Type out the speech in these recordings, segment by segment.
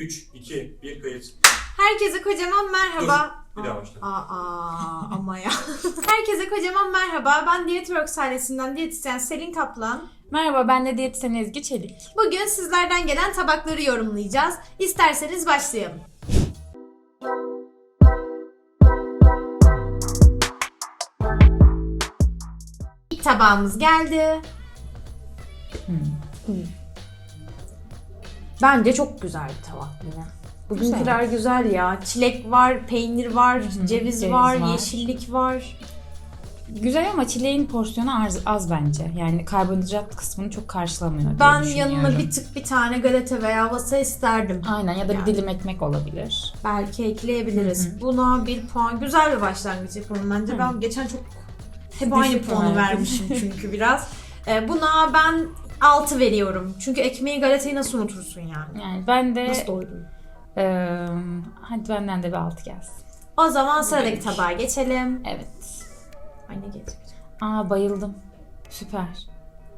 3, 2, 1 kayıt. Herkese kocaman merhaba. Dur, bir daha başla. Aa, ama ya. Herkese kocaman merhaba. Ben Diyetworks ailesinden diyetisyen Selin Kaplan. Merhaba ben de diyetisyen Ezgi Çelik. Bugün sizlerden gelen tabakları yorumlayacağız. İsterseniz başlayalım. İlk tabağımız geldi. Bence çok güzel bir tabak yine. Bugünküler güzel. ya. Çilek var, peynir var, ceviz, ceviz var, var. yeşillik var. Güzel ama çileğin porsiyonu az, az bence. Yani karbonhidrat kısmını çok karşılamıyor Ben yanına bir tık bir tane galeta veya wasa isterdim. Aynen ya da Yani. bir dilim ekmek olabilir. Belki ekleyebiliriz. Buna bir puan. Güzel bir başlangıç yapalım bence. Ben geçen çok hep aynı puanı vermişim çünkü biraz. Ee, buna ben 6 veriyorum. Çünkü ekmeği galetayı nasıl unutursun yani? Yani ben de Nasıl doydun? eee, hadi benden de bir altı gelsin. O zaman sıradaki tabağa geçelim. Evet. Ay ne getireceğim? Aa bayıldım. Süper.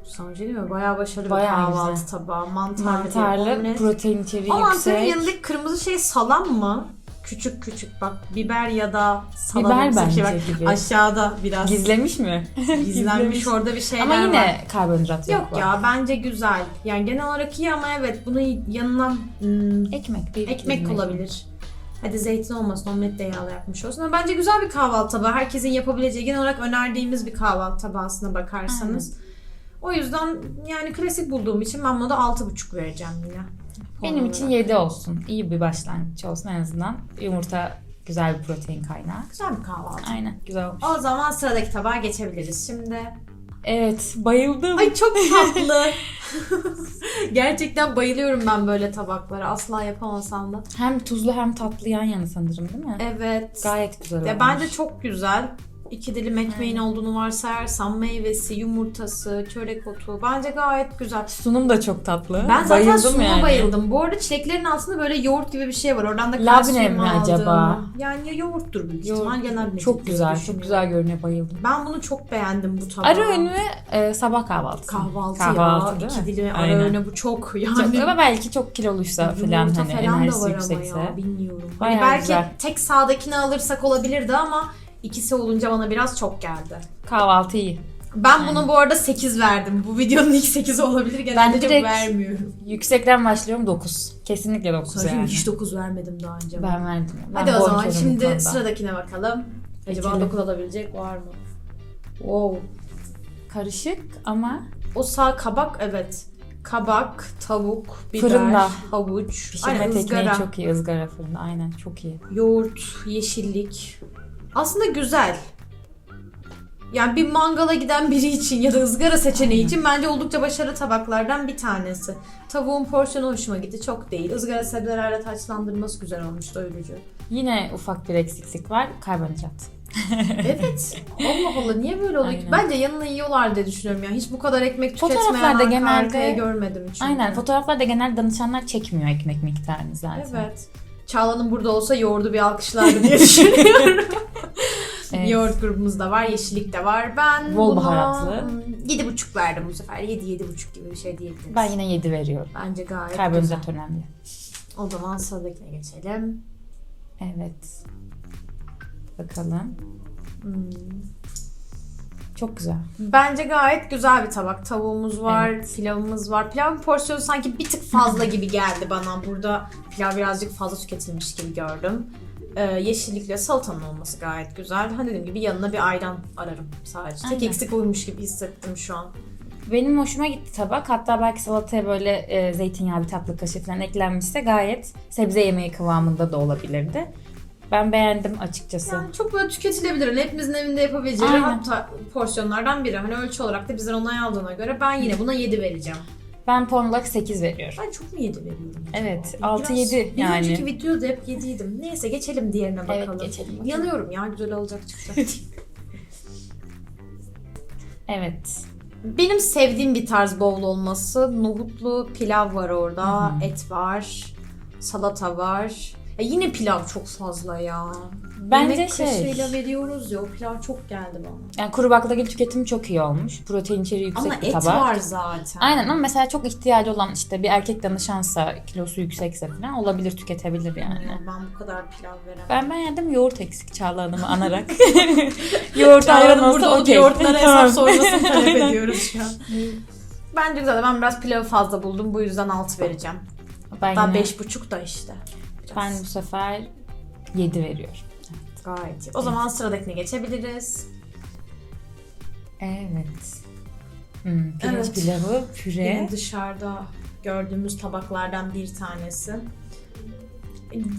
Sana bir diyeyim mi? Bayağı başarılı Bayağı bir kahvaltı güzel. tabağı. Mantarlı, bir Mantarlı, omlet. protein içeriği O mantarın yanındaki kırmızı şey salam mı? Küçük küçük bak biber ya da salam. Biber şey bence var. gibi. Aşağıda biraz Gizlemiş mi? gizlenmiş orada bir şeyler Ama yine var. karbonhidrat yok. Yok ya bence güzel. Yani genel olarak iyi ama evet bunu yanına hmm, Ekmek bir ekmek olabilir. Hadi zeytin olmasın, omlet de yağlı yapmış olsun. Ama bence güzel bir kahvaltı tabağı. Herkesin yapabileceği, genel olarak önerdiğimiz bir kahvaltı tabağı aslına bakarsanız. O yüzden yani klasik bulduğum için ben buna da 6,5 vereceğim yine. Benim için olarak. 7 olsun. İyi bir başlangıç olsun en azından. Yumurta güzel bir protein kaynağı. Güzel bir kahvaltı. Aynen güzel olmuş. O zaman sıradaki tabağa geçebiliriz şimdi. Evet bayıldım. Ay çok tatlı. Gerçekten bayılıyorum ben böyle tabaklara. Asla yapamasam da. Hem tuzlu hem tatlı yan yana sanırım değil mi? Evet. Gayet güzel olmuş. Ya bence çok güzel. İki dilim ekmeğin olduğunu varsayarsam meyvesi, yumurtası, çörek otu. Bence gayet güzel. Sunum da çok tatlı. Ben zaten Bayıldım sunuma yani. bayıldım. Bu arada çileklerin altında böyle yoğurt gibi bir şey var. Oradan da Labne mi aldım. acaba? Yani ya yoğurttur büyük Yoğurt. ihtimal. Genel Çok güzel, çok güzel görünüyor bayıldım. Ben bunu çok beğendim bu tabağı. Ara öğünü e, sabah kahvaltısı. Kahvaltı, Kahvaltı ya. İki mi? dilim ara öğünü bu çok yani. Çok, ama belki çok kiloluysa falan hani falan enerjisi da var yüksekse. ama ya bilmiyorum. Hani Bayağı belki güzel. tek sağdakini alırsak olabilirdi ama ikisi olunca bana biraz çok geldi. Kahvaltı iyi. Ben buna bu arada 8 verdim. Bu videonun ilk 8'i olabilir. Genelde Ben direkt- vermiyorum. Yüksekten başlıyorum 9. Kesinlikle 9 Sadece yani. hiç 9 vermedim daha önce. Ben verdim. Ben Hadi o zaman şimdi sıradakine bakalım. Acaba Geçelim. 9 alabilecek var mı? Wow. Karışık ama O sağ kabak evet. Kabak, tavuk, biber, Fırında. havuç, pişirme aynen, tekniği ızgara, çok iyi. ızgara fırında aynen çok iyi. yoğurt, yeşillik. Aslında güzel. Yani bir mangala giden biri için ya da ızgara seçeneği için bence oldukça başarılı tabaklardan bir tanesi. Tavuğun porsiyonu hoşuma gitti. Çok değil. Izgara sebzelerle taçlandırması güzel olmuş doyurucu. Yine ufak bir eksiklik var. Karbonhidrat. Evet. Allah Allah niye böyle oluyor ki? Aynen. Bence yanına yiyorlar diye düşünüyorum ya. Hiç bu kadar ekmek tüketmeyen Fotoğraflarda arka genelde- arkaya görmedim çünkü. Aynen. Fotoğraflarda genel danışanlar çekmiyor ekmek miktarını zaten. Evet. Çağla'nın burada olsa yoğurdu bir alkışlardı diye düşünüyorum. Evet. Yoğurt grubumuz da var, yeşillik de var. Ben Bol buna, baharatlı. Yedi buçuk verdim bu sefer. Yedi, yedi buçuk gibi bir şey diyebiliriz. Ben yine 7 veriyorum. Bence gayet güzel. Karbonhidrat önemli. O zaman sıradakine geçelim. Evet. Bakalım. Hmm. Çok güzel. Bence gayet güzel bir tabak. Tavuğumuz var, Evet. pilavımız var. Pilavın porsiyonu sanki bir tık fazla gibi geldi bana. Burada pilav birazcık fazla tüketilmiş gibi gördüm. Ee, yeşillikle salatanın olması gayet güzel. Hani dediğim gibi yanına bir ayran ararım sadece. Tek Aynen. eksik oymuş gibi hissettim şu an. Benim hoşuma gitti tabak. Hatta belki salataya böyle e, zeytinyağı bir tatlı kaşığı falan eklenmişse gayet sebze yemeği kıvamında da olabilirdi. Ben beğendim açıkçası. Yani çok böyle tüketilebilir. Hani hepimizin evinde yapabileceği Aynen. rahat ta- porsiyonlardan biri. Hani ölçü olarak da bizden onay aldığına göre ben yine buna 7 vereceğim. Ben puan olarak 8 veriyorum. Ben çok mu 7 veriyorum? Evet, Biraz- 6-7 Bir yani. önceki videoda hep 7'ydim. Neyse geçelim diğerine bakalım. Evet, geçelim bakalım. Yanıyorum ya güzel olacak çıktı. Evet. Benim sevdiğim bir tarz bowl olması. Nohutlu pilav var orada, et var, salata var. Ay yine pilav çok fazla ya. Bence Yemek şey. kaşığıyla veriyoruz ya o pilav çok geldi bana. Yani kuru baklagil tüketimi çok iyi olmuş. Protein içeriği yüksek Ama bir et tabak. var zaten. Aynen ama mesela çok ihtiyacı olan işte bir erkek danışansa kilosu yüksekse falan olabilir tüketebilir yani. Ya ben bu kadar pilav veremem. Ben beğendim yoğurt eksik Çağla Hanım'ı anarak. yoğurt Çağla'nın olsa burada o okey. yoğurtlara hesap sormasını talep ediyoruz şu an. Bence güzel. Ben biraz pilavı fazla buldum. Bu yüzden 6 vereceğim. Ben, Daha yine- 5,5 da işte. Ben bu sefer 7 veriyorum. Gayet iyi. O zaman sıradakine geçebiliriz. Evet. Hmm, pirinç Evet. pilavı, püre. Yine dışarıda gördüğümüz tabaklardan bir tanesi.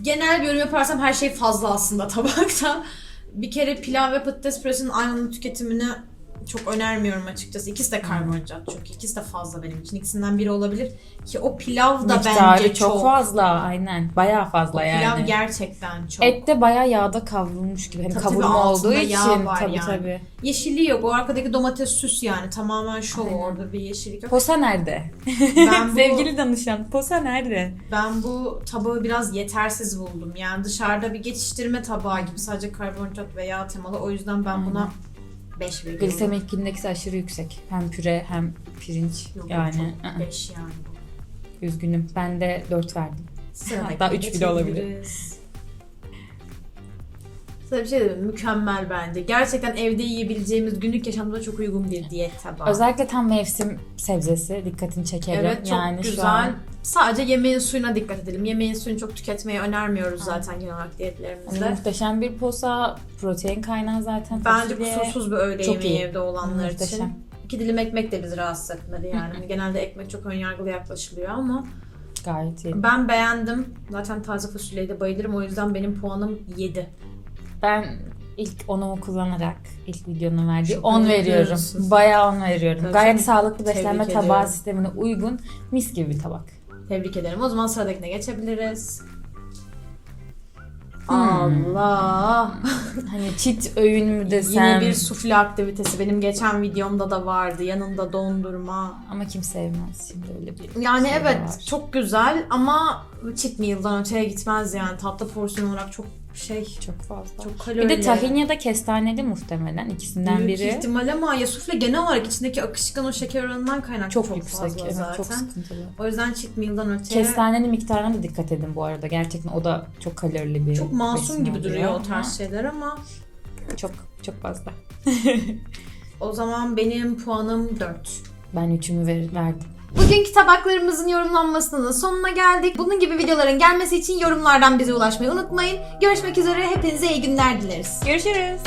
Genel bir yorum yaparsam her şey fazla aslında tabakta. Bir kere pilav ve patates püresinin aynı anda tüketimini çok önermiyorum açıkçası. İkisi de karbonhidrat çünkü. ikisi de fazla benim için. İkisinden biri olabilir. Ki o pilav da Miktarı bence çok, çok. fazla aynen. Bayağı O fazla pilav yani. gerçekten çok. Et de bayağı yağda kavrulmuş gibi. Hani Tabii kavurma olduğu yağ için var tabii yani. tabii. Yeşilliği yok. O arkadaki domates süs yani. Tamamen şov Aynen. orada bir yeşillik yok. Posa nerede? Ben bu, Sevgili danışan, posa nerede? ben bu tabağı biraz yetersiz buldum. Yani dışarıda bir geçiştirme tabağı gibi sadece karbonhidrat ve yağ temalı. O yüzden ben buna 5 veriyorum. Glisemik indeksi aşırı yüksek. Hem püre hem pirinç. Yok, yani ı-ı. 5 yani. üzgünüm. Ben de 4 verdim. Sıradaki Hatta üç bile olabilir. Bir şey mi? Mükemmel bence. Gerçekten evde yiyebileceğimiz günlük yaşamda çok uygun bir diyet tabağı. Özellikle tam mevsim sebzesi dikkatini çekerim. Evet çok yani Şu güzel. an Sadece yemeğin suyuna dikkat edelim. Yemeğin suyunu çok tüketmeyi önermiyoruz Aynen. zaten genel olarak diyetlerimizde. muhteşem bir posa, protein kaynağı zaten. Bence fasulye. kusursuz bir öğle Çok yemeği iyi. evde olanlar Muhteşem. için. İki dilim ekmek de bizi rahatsız etmedi yani. Genelde ekmek çok önyargılı yaklaşılıyor ama Gayet iyi. ben beğendim. Zaten taze fasulyeye de bayılırım. O yüzden benim puanım 7. Ben ilk onumu kullanarak ilk videonun verdiği Çok 10 önemli veriyorum. Bayağı 10 veriyorum. Tabii Gayet sağlıklı beslenme Tebrik tabağı ediyorum. sistemine uygun mis gibi bir tabak. Tebrik ederim. O zaman sıradakine geçebiliriz. Hmm. Allah. Hani çit öğün mü desem. Yine bir sufle aktivitesi. Benim geçen videomda da vardı. Yanında dondurma. Ama kim sevmez şimdi öyle bir Yani şey evet var. çok güzel ama cheat meal'dan öteye gitmez yani. Tatlı porsiyon olarak çok şey çok fazla. çok kalorili. bir de tahin ya da kestaneli muhtemelen ikisinden Büyük biri. ihtimal ama ya sufle genel olarak içindeki akışkan o şeker oranından kaynaklı Çok, çok, yüksek. fazla Evet, zaten. çok sıkıntılı. O yüzden cheat meal'dan öteye Kestanenin miktarına da dikkat edin bu arada. Gerçekten o da çok kalorili bir çok masum gibi duruyor o ama tarz şeyler ama Çok çok fazla. o zaman benim puanım 4. Ben üçümü ver, verdim. Bugünkü tabaklarımızın yorumlanmasının sonuna geldik. Bunun gibi videoların gelmesi için yorumlardan bize ulaşmayı unutmayın. Görüşmek üzere. Hepinize iyi günler dileriz. Görüşürüz.